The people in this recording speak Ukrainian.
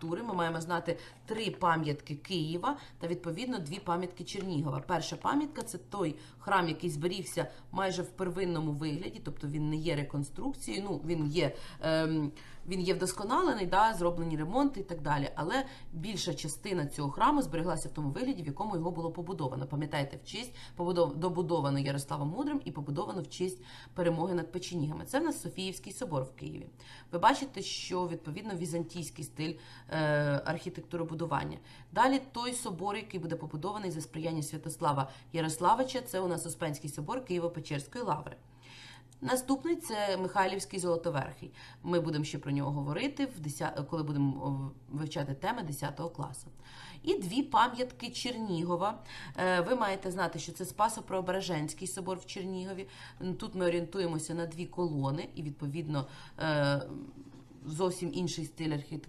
архітектури. Ми маємо знати три пам'ятки Києва та відповідно дві пам'ятки Чернігова. Перша пам'ятка це той храм, який зберігся майже в первинному вигляді, тобто він не є реконструкцією. Ну він є. Ем, він є вдосконалений, да, зроблені ремонти і так далі. Але більша частина цього храму збереглася в тому вигляді, в якому його було побудовано. Пам'ятаєте, в честь побудов... добудовано Ярославом Мудрим і побудовано в честь перемоги над печенігами. Це в нас Софіївський собор в Києві. Ви бачите, що відповідно візантійський стиль е, архітектуробудування. Далі той собор, який буде побудований за сприяння Святослава Ярославича, це у нас Успенський собор Києво-Печерської лаври. Наступний це Михайлівський Золотоверхий. Ми будемо ще про нього говорити, в 10, коли будемо вивчати теми 10 класу. І дві пам'ятки Чернігова. Е, Ви маєте знати, що це Спасо-Преображенський собор в Чернігові. Тут ми орієнтуємося на дві колони, і відповідно е, зовсім інший стиль архітектури.